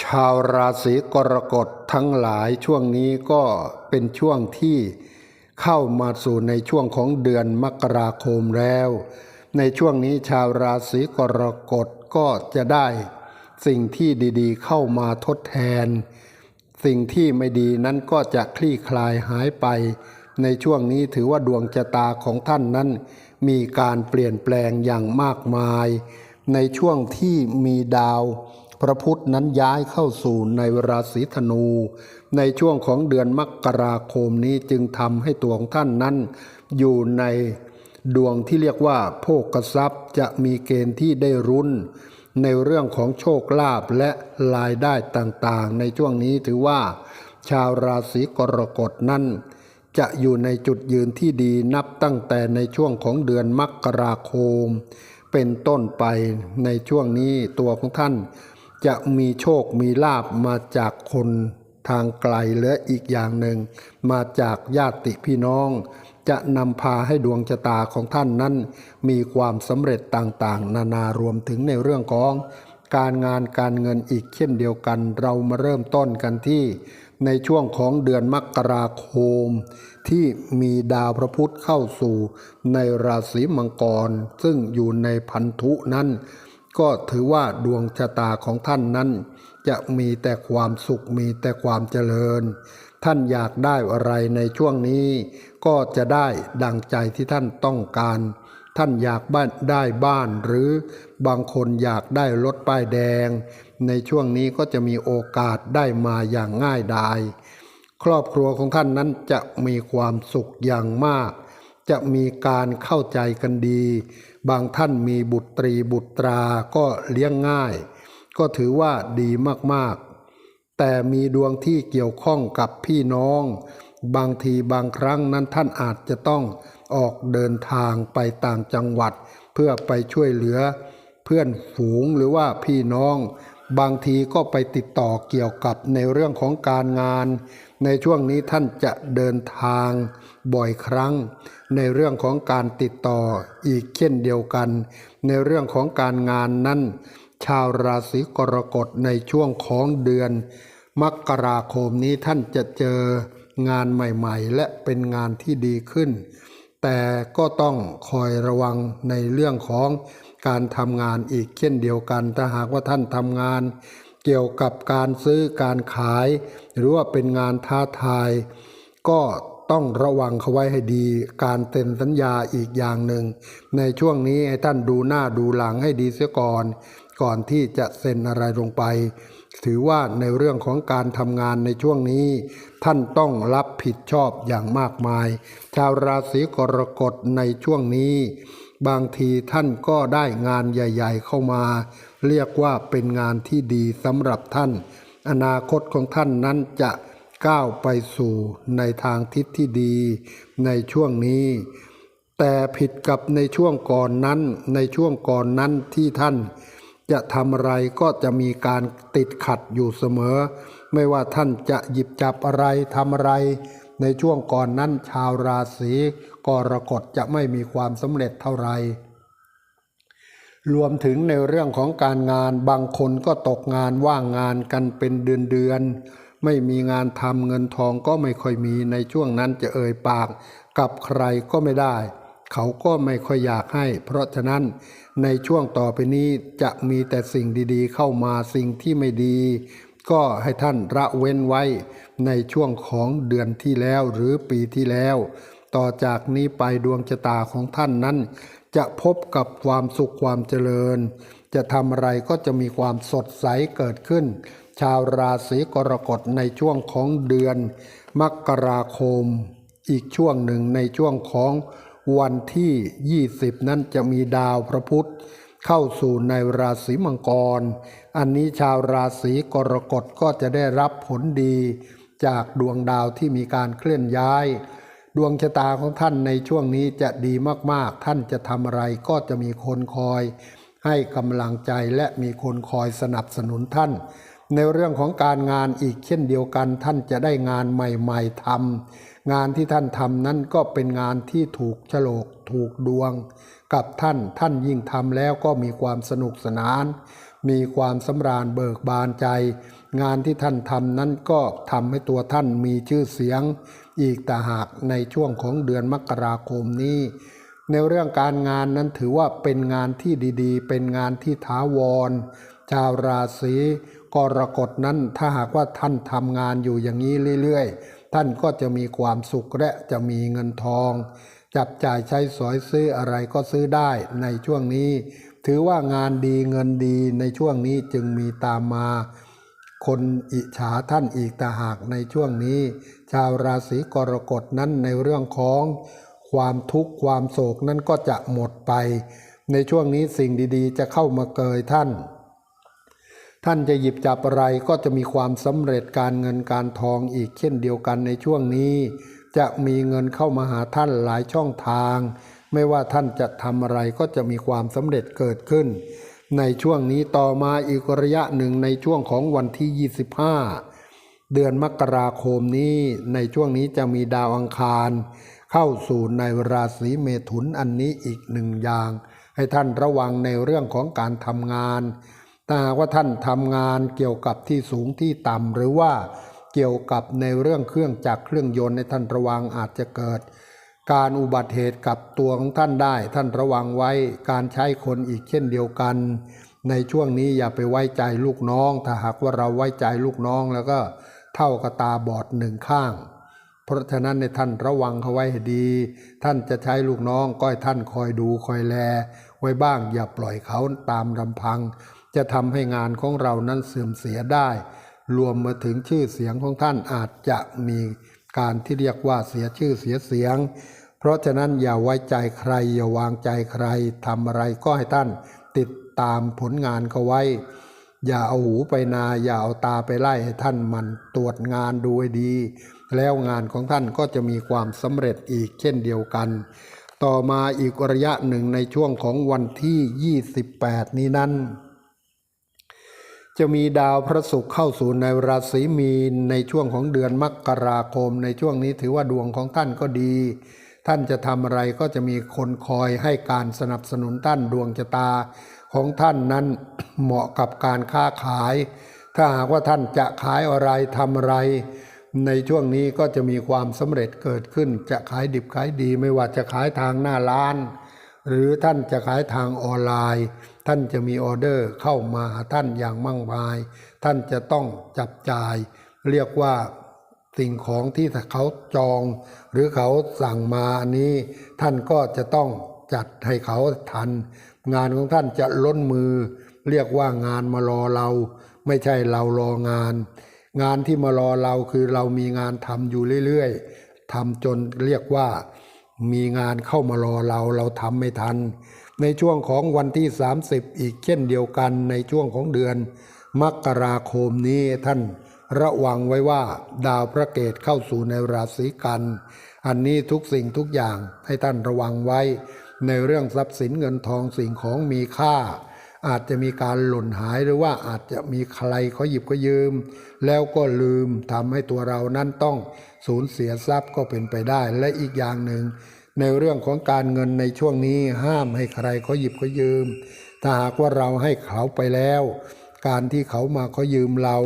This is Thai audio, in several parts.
ชาวราศีกรกฎทั้งหลายช่วงนี้ก็เป็นช่วงที่เข้ามาสู่ในช่วงของเดือนมกราคมแล้ว ในช่วงนี้ชาวราศีกรกฎก็จะได้สิ่งที่ดีๆ เข้ามาทดแทน สิ่งที่ไม่ดีนั้นก็จะคลี่คลายหายไป ในช่วงนี้ถือว่าดวงชะตาของท่านนั้น มีการเปลี่ยนแปลงอย่างมากมาย ในช่วงที่มีดาว พระพุธนั้นย้ายเข้าสู่ในราศีธนู ในช่วงของเดือนมกราคมนี้จึงทำให้ตัวของท่านนั้น อยู่ในดวงที่เรียกว่าโภกทรัพย์จะมีเกณฑ์ที่ได้รุนในเรื่องของโชคลาภและรายได้ต่างๆ ในช่วงนี้ถือว่า ชาวราศีกรกฎนั้นจะอยู่ในจุดยืนที่ดีนับตั้งแต่ในช่วงของเดือนมกราคม เป็นต้นไปในช่วงนี้ตัวของท่าน จะมีโชคมีลาบมาจากคนทางไกลและอีกอย่างหนึ่ง มาจากญาติพี่น้อง จะนำพาให้ดวงชะตาของท่านนั้น มีความสำเร็จต่างๆ นานารวมถึงในเรื่องของ การงานการเงินอีกเช่นเดียวกัน เรามาเริ่มต้นกันที่ในช่วงของเดือนมกราคม ที่มีดาวพระพุธเข้าสู่ในราศีมังกร ซึ่งอยู่ในพันธุนั้น ก็ถือว่าดวงชะตาของท่านนั้น จะมีแต่ความสุขมีแต่ความเจริญ ท่านอยากได้อะไรในช่วงนี้ ก็จะได้ดังใจที่ท่านต้องการ ท่านอยากบ้านได้บ้านหรือบางคนอยากได้รถป้ายแดง ในช่วงนี้ก็จะมีโอกาสได้มาอย่างง่ายดายครอบครัวของท่านนั้นจะมีความสุขอย่างมาก จะมีการเข้าใจกันดี บางท่านมีบุตรีบุตราก็เลี้ยงง่าย ก็ถือว่าดีมากๆ แต่มีดวงที่เกี่ยวข้องกับพี่น้อง บางทีบางครั้งนั้นท่านอาจจะต้องออกเดินทางไปต่างจังหวัด เพื่อไปช่วยเหลือ เพื่อนฝูงหรือว่าพี่น้อง บางทีก็ไปติดต่อเกี่ยวกับในเรื่องของการงาน ในช่วงนี้ท่านจะเดินทางบ่อยครั้ง ในเรื่องของการติดต่ออีกเช่นเดียวกัน ในเรื่องของการงานนั้น ชาวราศีกรกฎในช่วงของเดือน มกราคมนี้ท่านจะเจองานใหม่ๆ และเป็นงานที่ดีขึ้น แต่ก็ต้องคอยระวังในเรื่องของการทำงานอีกเช่นเดียวกัน ถ้าหากว่าท่านทำงาน เกี่ยวกับการซื้อการขาย หรือว่าเป็นงานท้าทาย ก็ต้องระวังเขาไว้ให้ดี การเซ็นสัญญาอีกอย่างหนึ่ง ในช่วงนี้ให้ท่านดูหน้าดูหลังให้ดีเสียก่อน ก่อนที่จะเซ็นอะไรลงไป ถือว่าในเรื่องของการทำงานในช่วงนี้ ท่านต้องรับผิดชอบอย่างมากมาย ชาวราศีกรกฎในช่วงนี้ บางทีท่านก็ได้งานใหญ่ ๆ เข้ามา เรียกว่าเป็นงานที่ดีสำหรับท่าน อนาคตของท่านนั้นจะก้าวไปสู่ในทางทิศที่ดีในช่วงนี้ แต่ผิดกับในช่วงก่อนนั้น ในช่วงก่อนนั้นที่ท่านจะทำอะไรก็จะมีการติดขัดอยู่เสมอ ไม่ว่าท่านจะหยิบจับอะไรทำอะไร ในช่วงก่อนนั้นชาวราศีกรกฎจะไม่มีความสำเร็จเท่าไหร่ รวมถึงในเรื่องของการงานบางคนก็ตกงานว่างงานกันเป็นเดือนเดือนๆไม่มีงานทำเงินทองก็ไม่ค่อยมีในช่วงนั้นจะเอ่ยปาก กับใครก็ไม่ได้ เขาก็ไม่ค่อยอยากให้ เพราะฉะนั้นในช่วงต่อไปนี้จะมีแต่สิ่งดีๆ เข้ามาสิ่งที่ไม่ดี ก็ให้ท่านระเว้นไว้ ในช่วงของเดือนที่แล้วหรือปีที่แล้ว ต่อจากนี้ไปดวงชะตาของท่านนั้น จะพบกับความสุขความเจริญ จะทำอะไรก็จะมีความสดใสเกิดขึ้น ชาวราศีกรกฎในช่วงของเดือน มกราคม อีกช่วงหนึ่งในช่วงของวันที่ 20 นั้นจะมีดาวพระพุธเข้าสู่ในราศีมังกร อันนี้ชาวราศีกรกฎก็จะได้รับผลดี จากดวงดาวที่มีการเคลื่อนย้าย ดวงชะตาของท่านในช่วงนี้จะดีมากๆ ท่านจะทำอะไรก็จะมีคนคอย ให้กำลังใจและมีคนคอยสนับสนุนท่าน ในเรื่องของการงานอีกเช่นเดียวกัน ท่านจะได้งานใหม่ๆทำงานที่ท่านทำนั้นก็เป็นงานที่ถูกโฉลกถูกดวง กับท่านท่านยิ่งทำแล้วก็มีความสนุกสนาน มีความสำราญเบิกบานใจ งานที่ท่านทำนั้นก็ทำให้ตัวท่านมีชื่อเสียง อีกต่างหากในช่วงของเดือนมกราคมนี้ ในเรื่องการงานนั้นถือว่าเป็นงานที่ดีๆ เป็นงานที่ถาวร ชาวราศีกรกฎนั้นถ้าหากว่าท่านทำงานอยู่อย่างนี้เรื่อยๆ ท่านก็จะมีความสุขและจะมีเงินทอง จับจ่ายใช้สอยซื้ออะไรก็ซื้อได้ในช่วงนี้ ถือว่างานดีเงินดีในช่วงนี้จึงมีตามมาคนอิจฉาท่านอีกต่างหากในช่วงนี้ ชาวราศีกรกฎนั้นในเรื่องของความทุกข์ความโศกนั้นก็จะหมดไป ในช่วงนี้สิ่งดีๆ จะเข้ามาเกยท่าน ท่านจะหยิบจับอะไรก็จะมีความสำเร็จการเงินการทองอีกเช่นเดียวกันในช่วงนี้ จะมีเงินเข้ามาหาท่านหลายช่องทาง ไม่ว่าท่านจะทำอะไรก็จะมีความสำเร็จเกิดขึ้น ในช่วงนี้ต่อมาอีกระยะหนึ่งในช่วงของวันที่ 25 เดือนมกราคมนี้ในช่วงนี้จะมีดาวอังคาร เข้าสู่ในราศีเมถุนอันนี้อีกหนึ่งอย่าง ให้ท่านระวังในเรื่องของการทำงานถ้าว่าท่านทำงานเกี่ยวกับที่สูงที่ต่ำหรือว่าเกี่ยวกับในเรื่องเครื่องจักรเครื่องยนต์ในท่านระวังอาจจะเกิด การอุบัติเหตุกับตัวของท่านได้ ท่านระวังไว้การใช้คนอีกเช่นเดียวกัน ในช่วงนี้อย่าไปไว้ใจลูกน้อง ถ้าหากว่าเราไว้ใจลูกน้องแล้วก็เท่ากับตาบอดหนึ่งข้าง เพราะฉะนั้นในท่านระวังเขาไว้ให้ดี ท่านจะใช้ลูกน้องก็ให้ท่านคอยดูคอยแล ไว้บ้างอย่าปล่อยเขาตามลำพัง จะทำให้งานของเรานั้นเสื่อมเสียได้ รวมมาถึงชื่อเสียงของท่านอาจจะมีการที่เรียกว่าเสียชื่อเสียเสียง เพราะฉะนั้นอย่าไว้ใจใครอย่าวางใจใครทำอะไรก็ให้ท่าน ติดตามผลงานเขาไว้ อย่าเอาหูไปนา อย่าเอาตาไปไล่ให้ท่านมันตรวจงานดูให้ดี แล้วงานของท่านก็จะมีความสำเร็จอีกเช่นเดียวกัน ต่อมาอีกระยะหนึ่งในช่วงของวันที่ 28 นี้นั้น จะมีดาวพระศุกร์เข้าสู่ในราศีมีนในช่วงของเดือนมกราคม ในช่วงนี้ถือว่าดวงของท่านก็ดี ท่านจะทำอะไรก็จะมีคนคอยให้การสนับสนุนท่านดวงชะตา ของท่านนั้นเหมาะกับการค้าขาย ถ้าหากว่าท่านจะขายอะไรทำอะไร ในช่วงนี้ก็จะมีความสำเร็จเกิดขึ้น จะขายดิบขายดีไม่ว่าจะขายทางหน้าร้าน หรือท่านจะขายทางออนไลน์ ท่านจะมีออเดอร์เข้ามาหาท่านอย่างมั่งมาย ท่านจะต้องจับจ่าย เรียกว่า สิ่งของที่เขาจอง หรือเขาสั่งมาอันนี้ ท่านก็จะต้องจัดให้เขาทัน งานของท่านจะล้นมือ เรียกว่างานมารอเรา ไม่ใช่เรารองาน งานที่มารอเราคือเรามีงานทำอยู่เรื่อยๆทำจนเรียกว่ามีงานเข้ามารอเราเราทำไม่ทัน ในช่วงของวันที่ 30 อีกเช่นเดียวกันในช่วงของเดือน มกราคมนี้ท่าน ระวังไว้ว่าดาวพระเกตเข้าสู่ในราศีกัน อันนี้ทุกสิ่งทุกอย่างให้ท่านระวังไว้ ในเรื่องทรัพย์สินเงินทองสิ่งของมีค่า อาจจะมีการหล่นหายหรือว่าอาจจะมีใครเขาหยิบก็ยืม แล้วก็ลืมทำให้ตัวเรานั้นต้องสูญเสียทรัพย์ก็เป็นไปได้ และอีกอย่างหนึ่ง ในเรื่องของการเงินในช่วงนี้ห้ามให้ใครเขาหยิบเขายืม ถ้าหากว่าเราให้เขาไปแล้ว การที่เขามาเขายืมเรา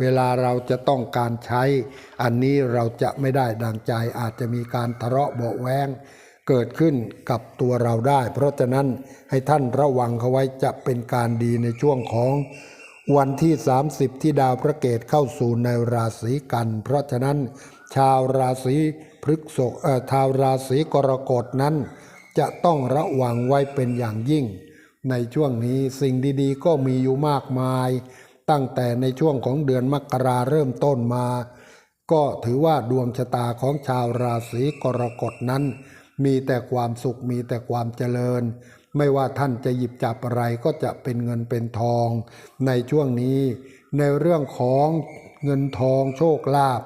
เวลาเราจะต้องการใช้ อันนี้เราจะไม่ได้ดังใจอาจจะมีการทะเลาะเบาแวงเกิดขึ้นกับตัวเราได้ เพราะฉะนั้นให้ท่านระวังเขาไว้จะเป็นการดีในช่วงของวันที่ 30 ที่ดาวพระเกตเข้าสู่ในราศีกัน เพราะฉะนั้น ชาวราศีพฤกษภเอ่อชาวราศีกรกฎนั้น จะต้องระวังไว้เป็นอย่างยิ่ง ในช่วงนี้สิ่งดีๆ ก็มีอยู่มากมาย ตั้งแต่ในช่วงของเดือนมกราเริ่มต้นมา ก็ถือว่าดวงชะตาของชาวราศีกรกฎนั้น มีแต่ความสุขมีแต่ความเจริญ ไม่ว่าท่านจะหยิบจับอะไรก็จะเป็นเงินเป็นทอง ในช่วงนี้ ในเรื่องของเงินทองโชคลาภ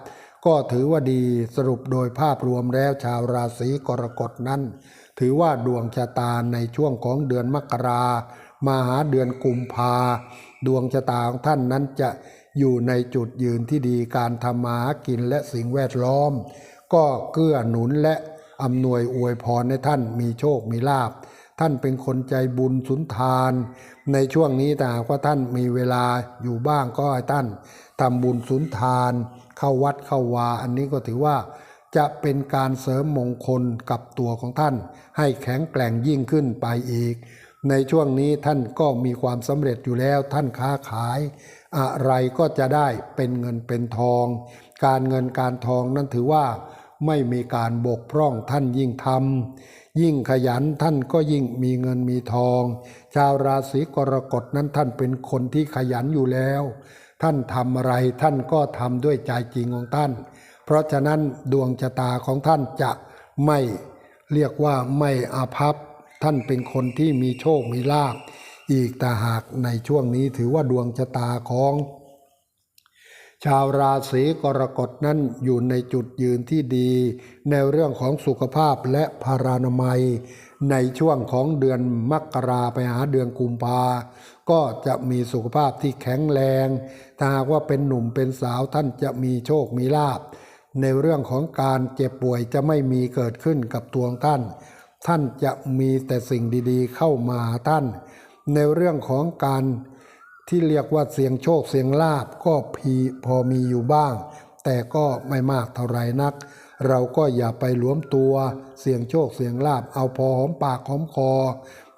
ก็ถือว่าดีสรุปโดยภาพรวมแล้วชาวราศีกรกฎนั้น ถือว่าดวงชะตาในช่วงของเดือนมกรา มาหาเดือนกุมภาดวงชะตาของท่านนั้นจะอยู่ในจุดยืนที่ดีการทำมาหากินและสิ่งแวดล้อม ก็เกื้อหนุนและอำนวยอวยพรให้ท่านมีโชคมีลาภท่านเป็นคนใจบุญสุนทาน ในช่วงนี้แต่ากว่าท่านมีเวลาอยู่บ้างก็ให้ท่านทำบุญสุนทาน เข้าวัดเข้าวา อันนี้ก็ถือว่าจะเป็นการเสริมมงคลกับตัวของท่าน ให้แข็งแกร่งยิ่งขึ้นไปอีก ในช่วงนี้ท่านก็มีความสำเร็จอยู่แล้ว ท่านค้าขาย อะไรก็จะได้เป็นเงินเป็นทอง การเงินการทองนั้นถือว่าไม่มีการบกพร่องท่านยิ่งทำยิ่งขยันท่านก็ยิ่งมีเงินมีทอง ชาวราศีกรกฎนั้นท่านเป็นคนที่ขยันอยู่แล้ว ท่านทำอะไรท่านก็ทำด้วยใจจริงของท่าน เพราะฉะนั้นดวงชะตาของท่านจะไม่เรียกว่าไม่อาภัพ ท่านเป็นคนที่มีโชค มีลาภอีกแต่หากในช่วงนี้ถือว่าดวงชะตาของ ชาวราศีกรกฎนั้นอยู่ในจุดยืนที่ดี ในเรื่องของสุขภาพและพารานามัย ในช่วงของเดือนมกราไปหาเดือนกุมภาก็จะมีสุขภาพที่แข็งแรงถ้าหากว่าเป็นหนุ่มเป็นสาวท่านจะมีโชคมีลาภในเรื่องของการเจ็บป่วยจะไม่มีเกิดขึ้นกับตัวท่าน ท่านจะมีแต่สิ่งดีๆ เข้ามาหาท่าน ในเรื่องของการที่เรียกว่าเสียงโชคเสียงลาบก็พีพอมีอยู่บ้าง แต่ก็ไม่มากเท่าไหร่นัก เราก็อย่าไปหลวมตัวเสียงโชคเสียงลาบเอาพอหอมปากหอมคอ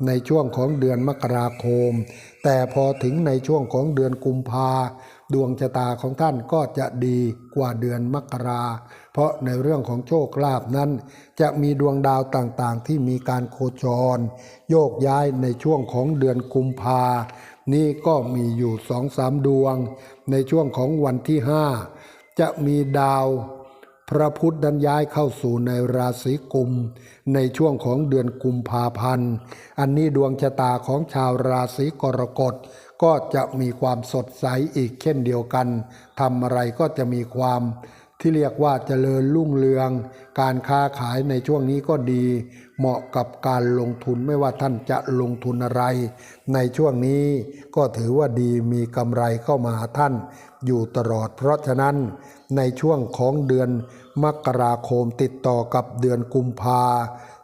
ในช่วงของเดือนมกราคม แต่พอถึงในช่วงของเดือนกุมภาดวงชะตาของท่านก็จะดีกว่าเดือนมกรา เพราะในเรื่องของโชคลาภนั้น จะมีดวงดาวต่างๆ ที่มีการโคจร โยกย้ายในช่วงของเดือนกุมภา นี่ก็มีอยู่สองสามดวง ในช่วงของวันที่ห้าจะมีดาวพระพุธดันย้ายเข้าสู่ในราศีกุม ในช่วงของเดือนกุมภาพันธ์ อันนี้ดวงชะตาของชาวราศีกรกฎก็จะมีความสดใสอีกเช่นเดียวกันทำอะไรก็จะมีความ ที่เรียกว่าเจริญรุ่งเรือง การค้าขายในช่วงนี้ก็ดี เหมาะกับการลงทุนไม่ว่าท่านจะลงทุนอะไร ในช่วงนี้ก็ถือว่าดีมีกำไรเข้ามาท่านอยู่ตลอด เพราะฉะนั้นในช่วงของเดือนมกราคมติดต่อกับเดือนกุมภา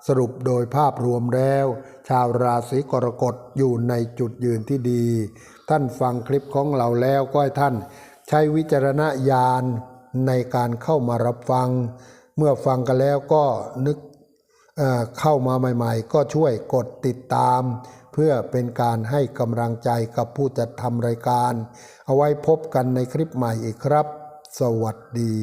สรุปโดยภาพรวมแล้ว ชาวราศีกรกฎอยู่ในจุดยืนที่ดี ท่านฟังคลิปของเราแล้วก็ให้ท่านใช้วิจารณญาณ ในการเข้ามารับฟัง เมื่อฟังกันแล้วก็นึกเเข้ามาใหม่ๆ ก็ช่วยกดติดตาม เพื่อเป็นการให้กำลังใจกับผู้จัดทำรายการ เอาไว้พบกันในคลิปใหม่อีกครับ สวัสดี